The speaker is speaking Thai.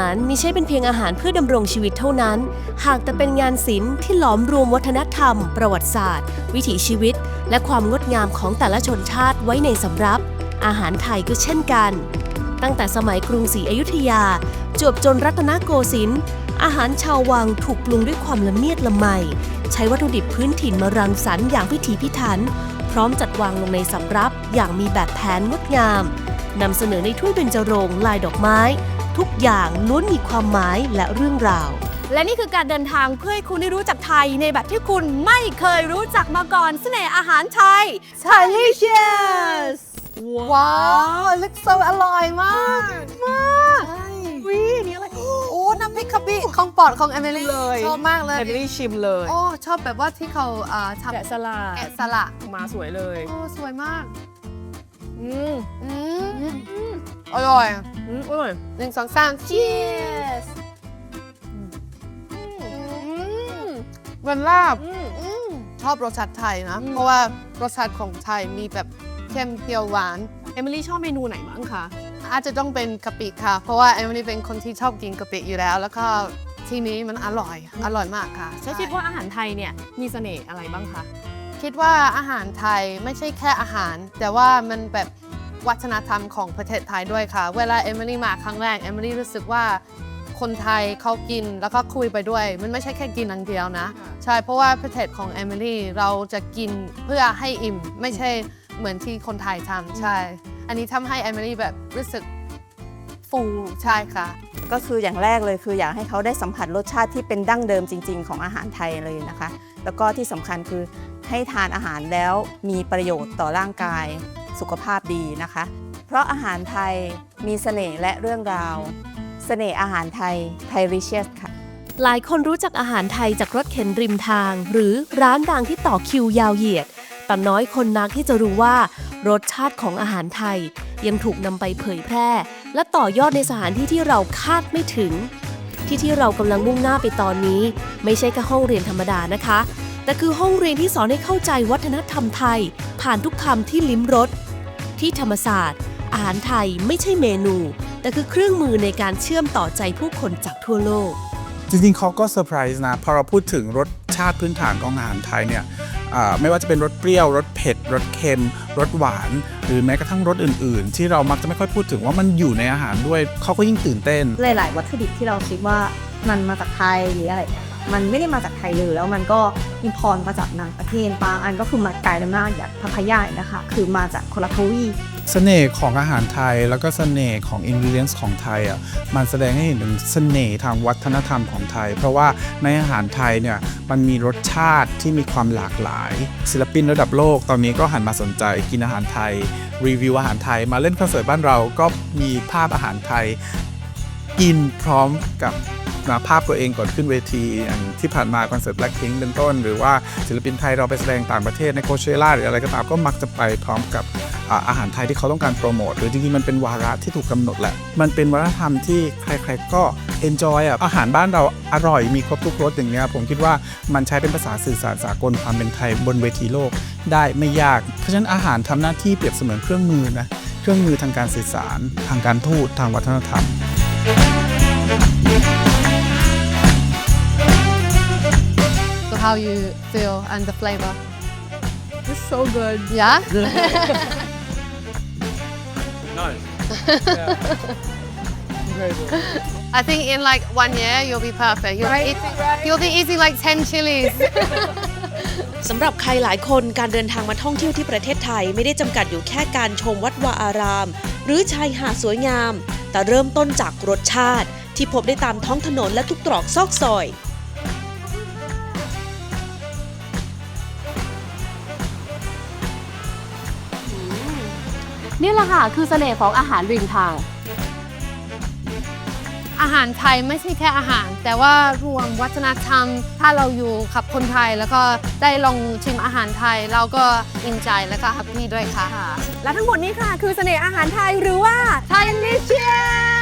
ารมิใช่เป็นเพียงอาหารเพื่อดำรงชีวิตเท่านั้น หากแต่เป็นงานศิลป์ที่หลอมรวมวัฒนธรรม ประวัติศาสตร์ วิถีชีวิต และความงดงามของแต่ละชนชาติไว้ในสำรับ อาหารไทยก็เช่นกัน ตั้งแต่สมัยกรุงศรีอยุธยา จวบจนรัตนโกสินทร์อาหารชาววังถูกปรุงด้วยความละเมียดละไม ใช้วัตถุดิบพื้นถิ่นมารังสรรค์อย่างพิถีพิถัน พร้อมจัดวางลงในสำรับอย่างมีแบบแผนงดงามนำเสนอในถ้วยเบญจรงค์ลายดอกไม้ ทุกอย่างล้วนมีความหมายและเรื่องราว และนี่คือการเดินทางเพื่อให้คุณได้รู้จักไทยในแบบที่คุณไม่เคยรู้จักมาก่อนเสน่ห์อาหารไทย delicious ว้าว it looks so อร่อยมาก มากวินี่อะไร โอ้ น้ำพริกกะปิของโปอดของเอมิลี่เลย ชอบมากเลย เอมิลี่ชิมเลย โอ้ ชอบแบบว่าที่เขาอ่าทำแกะสลัดแกะสลักมาสวยเลย โอ้ สวยมาก อืมอืม อร่อยอืมอร่อยหนึ่งสองสาม cheers วันลาบอืมอืมชอบรสชาติไทยนะอืมเพราะว่ารสชาติของไทยมีแบบเค็มเปรี้ยวหวาน เอมิลี่ชอบเมนูไหนบ้างคะอาจจะต้องเป็นกะปิค่ะ เพราะว่าเอมิลี่เป็นคนที่ชอบกินกะปิอยู่แล้ว แล้วก็ที่นี้มันอร่อย อร่อยมากค่ะแล้วคิดว่าอาหารไทยเนี่ยมีเสน่ห์อะไรบ้างคะ คิดว่าอาหารไทยไม่ใช่แค่อาหาร แต่ว่ามันแบบ วัฒนธรรมของประเทศไทยด้วยค่ะ เวลาเอมิลี่มาครั้งแรกเอมิลี่รู้สึกว่าคนไทยเขากินแล้วก็คุยไปด้วย มันไม่ใช่แค่กินอย่างเดียวนะ ใช่เพราะว่าประเทศของเอมิลี่เราจะกินเพื่อให้อิ่ม ไม่ใช่เหมือนที่คนไทยทำใช่ อันนี้ทำให้เอมิลี่แบบรู้สึกฟูใช่ค่ะ ก็คืออย่างแรกเลยคืออยากให้เขาได้สัมผัสรสชาติที่เป็นดั้งเดิมจริง ๆ ของอาหารไทยเลยนะคะ แล้วก็ที่สำคัญคือให้ทานอาหารแล้วมีประโยชน์ต่อร่างกาย สุขภาพดีนะคะ เพราะอาหารไทยมีเสน่ห์และเรื่องราว เสน่ห์อาหารไทยไทยริเชียสค่ะ หลายคนรู้จักอาหารไทยจากรถเข็นริมทาง หรือร้านดังที่ต่อคิวยาวเหยียด แต่น้อยคนนักที่จะรู้ว่ารสชาติของอาหารไทย ยังถูกนำไปเผยแพร่ และต่อยอดในสถานที่ที่เราคาดไม่ถึง ที่ที่เรากำลังมุ่งหน้าไปตอนนี้ ไม่ใช่แค่ห้องเรียนธรรมดานะคะ แต่คือห้องเรียนที่สอนให้เข้าใจวัฒนธรรมไทย ผ่านทุกคำที่ลิ้มรสที่ธรรมศาสตร์ อาหารไทยไม่ใช่เมนู แต่คือเครื่องมือในการเชื่อมต่อใจผู้คนจากทั่วโลก จริงๆเขาก็เซอร์ไพรส์นะพอเราพูดถึงรสชาติพื้นฐานของอาหารไทยเนี่ยอ่าไม่ว่าจะเป็นรสเปรี้ยวรสเผ็ดรสเค็มรสหวาน หรือแม้กระทั่งรสอื่น ๆ ที่เรามักจะไม่ค่อยพูดถึงว่ามันอยู่ในอาหารด้วยเขาก็ยิ่งตื่นเต้น หลาย ๆ วัตถุดิบที่เราคิดว่ามันมาจากไทยหรืออะไร มันไม่ได้มาจากไทยเลยแล้วมันก็อินพอร์ตมาจากต่างประเทศบางอันก็คือมาไกลมากอย่างพัพยาเนี่ยนะคะ คือมาจากโคนละทวีปเสน่ห์ของอาหารไทยแล้วก็เสน่ห์ของอินกิเดียนของไทยอะมันแสดงให้เห็นถึงเสน่ห์ทางวัฒนธรรมของไทย เพราะว่าในอาหารไทยเนี่ยมันมีรสชาติที่มีความหลากหลาย ศิลปินระดับโลกตอนนี้ก็หันมาสนใจกินอาหารไทย รีวิวอาหารไทยมาเล่นคอนเสิร์ตบ้านเราก็มีภาพอาหารไทย กินพร้อมกับ นะภาพตัวเองก่อนขึ้นเวทีอย่างที่ผ่านมาคอนเสิร์ต Blackpink เป็นต้น หรือว่าศิลปินไทยเราไปแสดงต่างประเทศในโคเชล่าหรืออะไรก็ตามก็มักจะไปพร้อมกับอาหารไทยที่เขาต้องการโปรโมทหรือจริงๆ มันเป็นวาระที่ถูกกำหนดแหละ มันเป็นวัฒนธรรมที่ใครๆก็ enjoy อะอาหารบ้านเราอร่อยมีครบทุกรสอย่างเนี้ยผมคิดว่ามันใช้เป็นภาษาสื่อสารสากลความเป็นไทยบนเวทีโลกได้ไม่ยาก เพราะฉะนั้นอาหารทำหน้าที่เปรียบเสมือนเครื่องมือนะเครื่องมือทางการสื่อสาร ทางการทูตทางวัฒนธรรม how you feel and the flavor It's so good yeah I think in like one year you'll be perfect you'll be eating you'll be eating like 10 chilies สำหรับใครหลายคนการเดินทางมาท่องเที่ยวที่ประเทศไทยไม่ได้จำกัดอยู่แค่การชมวัดวาอาราม หรือชายหาดสวยงาม แต่เริ่มต้นจากรสชาติ ที่พบได้ตามท้องถนนและทุกตรอกซอกซอย นี่แหละค่ะคือเสน่ห์ของอาหารริมทาง อาหารไทยไม่ใช่แค่อาหาร แต่ว่ารวมวัฒนธรรม ถ้าเราอยู่กับคนไทยแล้วก็ได้ลองชิมอาหารไทย เราก็อินใจแล้วก็แฮปปี้ด้วยค่ะ และทั้งหมดนี้ค่ะ คือเสน่ห์อาหารไทยหรือว่า Thai delicious บ๊ายบาย